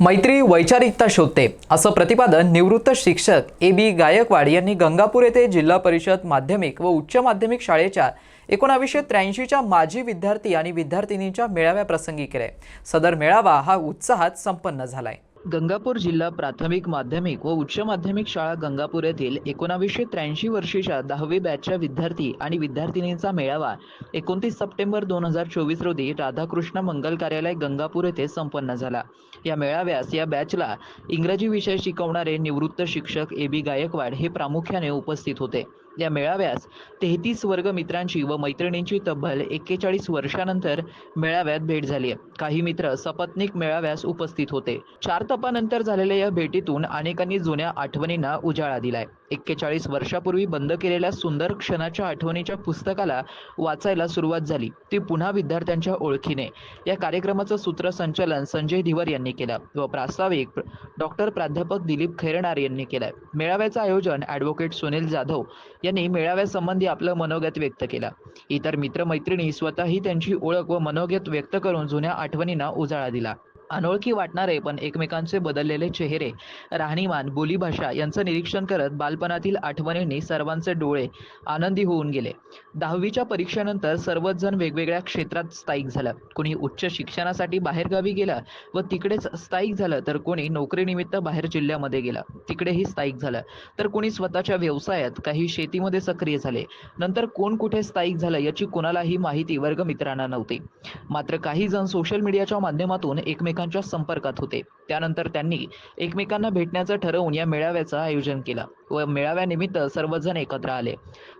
मैत्री वैचारिकता शोधते असं प्रतिपादन निवृत्त शिक्षक ए बी गायकवाड यांनी गंगापूर येथे जिल्हा परिषद माध्यमिक व उच्च माध्यमिक शाळेच्या एकोणावीसशे त्र्याऐंशीच्या माजी विद्यार्थी आणि विद्यार्थिनींच्या मेळाव्याप्रसंगी केले. सदर मेळावा हा उत्साहात संपन्न झालाय. गंगापूर जिल्हा प्राथमिक माध्यमिक व उच्च माध्यमिक शाळा गंगापूर येथील एकोणावीसशे त्र्याऐंशी वर्षीच्या दहावी बॅचच्या विद्यार्थी आणि विद्यार्थिनींचा मेळावा एकोणतीस सप्टेंबर दोन हजार चोवीस रोजी राधाकृष्ण मंगल कार्यालय गंगापूर येथे संपन्न झाला. या मेळाव्यास या बॅचला इंग्रजी विषय शिकवणारे निवृत्त शिक्षक ए बी गायकवाड हे प्रामुख्याने उपस्थित होते. या मेळाव्यास तेहतीस वर्ग मित्रांची व मैत्रिणींची तब्बल एक्केचाळीस वर्षानंतर मेळाव्यात भेट झाली. आहे काही मित्र सपत्निक मेळाव्यास उपस्थित होते. चार तपानंतर झालेल्या या भेटीतून अनेकांनी जुन्या आठवणींना उजाळा दिलाय. एक्केचाळीस वर्षापूर्वी बंद केलेल्या सुंदर क्षणाच्या आठवणीच्या पुस्तकाला वाचायला सुरुवात झाली. ती पुन्हा विद्यार्थ्यांच्या ओळखीने. या कार्यक्रमाचं सूत्रसंचालन संजय धिवर यांनी केलं व प्रास्ताविक डॉक्टर प्राध्यापक दिलीप खैरणार यांनी केलंय. मेळाव्याचं आयोजन ॲडव्होकेट सुनील जाधव यांनी मेळाव्यासंबंधी आपलं मनोगत व्यक्त केला. इतर मित्रमैत्रिणी स्वतःही त्यांची ओळख व मनोगत व्यक्त करून जुन्या आठवणींना उजाळा दिला. अनोळखी वाटणारे पण एकमेकांचे बदललेले चेहरे राहणीमान बोलीभाषा यांचं निरीक्षण करत बालपणातील आठवणींनी सर्वांचे डोळे आनंदी होऊन गेले. दहावीच्या परीक्षेनंतर सर्वच जण वेगवेगळ्या क्षेत्रात स्थायिक झालं. कोणी उच्च शिक्षणासाठी बाहेरगावी गेलं व तिकडेच स्थायिक झालं तर कोणी नोकरीनिमित्त बाहेर जिल्ह्यामध्ये गेलं. तिकडेही स्थायिक झालं. तर कोणी स्वतःच्या व्यवसायात काही शेतीमध्ये सक्रिय झाले. नंतर कोण कुठे स्थायिक झालं याची कोणालाही माहिती वर्ग मित्रांना नव्हती. मात्र काही जण सोशल मीडियाच्या माध्यमातून एकमेकांच्या संपर्कात होते. त्यानंतर त्यांनी एकमेकांना भेटण्याचं ठरवून या मेळाव्याचं आयोजन केलं व मेळाव्यानिमित्त सर्वजण एकत्र आले.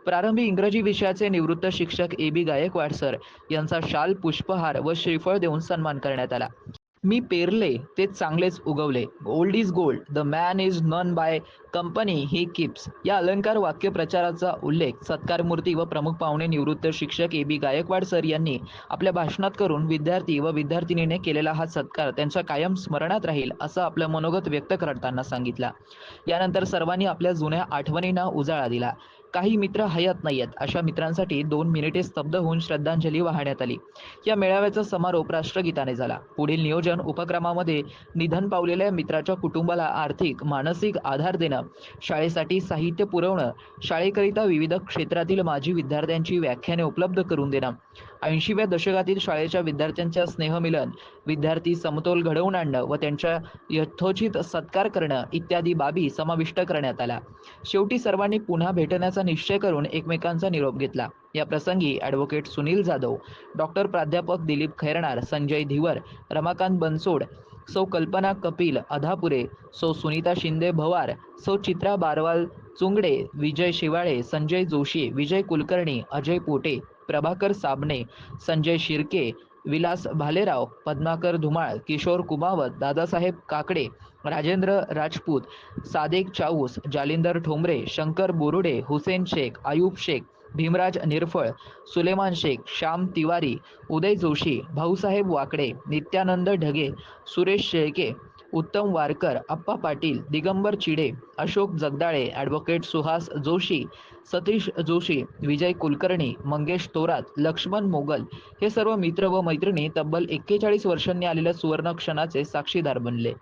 प्रारंभी इंग्रजी विषयाचे निवृत्त शिक्षक ए बी गायकवाड सर यांचा शाल पुष्पहार व श्रीफळ देऊन सन्मान करण्यात आला. मी पेरले ते चांगलेच उगवले. Gold is gold the man is known by company he keeps या अलंकार वाक्यप्रचाराचा उल्लेख सत्कारमूर्ती व प्रमुख पाहुणे निवृत्त शिक्षक ए बी गायकवाड सर यांनी आपल्या भाषणात करून विद्यार्थी व विद्यार्थिनीने केलेला हा सत्कार त्यांच्या कायम स्मरणात राहील असं आपलं मनोगत व्यक्त करताना सांगितलं. यानंतर सर्वांनी आपल्या जुन्या आठवणींना उजाळा दिला. काही मित्र हयात नाहीयेत अशा मित्रांसाठी दोन मिनिटे स्तब्ध होऊन श्रद्धांजली वाहण्यात आली. या मेळाव्याचा समारोप राष्ट्रगीताने झाला. पुढील नियोजन उपक्रमामध्ये निधन पावलेल्या मित्राच्या कुटुंबाला आर्थिक मानसिक आधार देणं शाळेसाठी साहित्य पुरवणं शाळेकरिता विविध क्षेत्रातील माजी विद्यार्थ्यांची व्याख्याने उपलब्ध करून देणं. ऐंशीव्या दशकातील शाळेच्या विद्यार्थ्यांच्या स्नेहमिलन विद्यार्थी समतोल घडवून आणणं व त्यांच्या यथोचित सत्कार करणं इत्यादी बाबी समाविष्ट करण्यात आला शेवटी सर्वांनी पुन्हा भेटण्याचा निश्चय करून एकमेकांचा निरोप घेतला. या प्रसंगी ॲडव्होकेट सुनील जाधव डॉक्टर प्राध्यापक दिलीप खैरणार संजय धिवर रमाकांत बनसोड सौ कल्पना कपिल अधापुरे सौ सुनीता शिंदे भवार सौ चित्रा बारवाल चुंगडे विजय शिवाळे संजय जोशी विजय कुलकर्णी अजय पोटे प्रभाकर साबणे संजय शिर्के विलास भालेराव पद्माकर धुमाळ किशोर कुमावत दादासाहेब काकडे राजेंद्र राजपूत सादेक चाऊस जालिंदर ठोंबरे शंकर बोरुडे हुसेन शेख आयूब शेख भीमराज निरफळ सुलेमान शेख श्याम तिवारी उदय जोशी भाऊसाहेब वाकडे नित्यानंद ढगे सुरेश शेळके उत्तम वारकर अप्पा पाटील दिगंबर चिडे अशोक जगदाळे ॲडव्होकेट सुहास जोशी सतीश जोशी विजय कुलकर्णी मंगेश तोरात लक्ष्मण मोगल हे सर्व मित्र व मैत्रिणी तब्बल एक्केचाळीस वर्षांनी आलेल्या सुवर्ण क्षणाचे साक्षीदार बनले.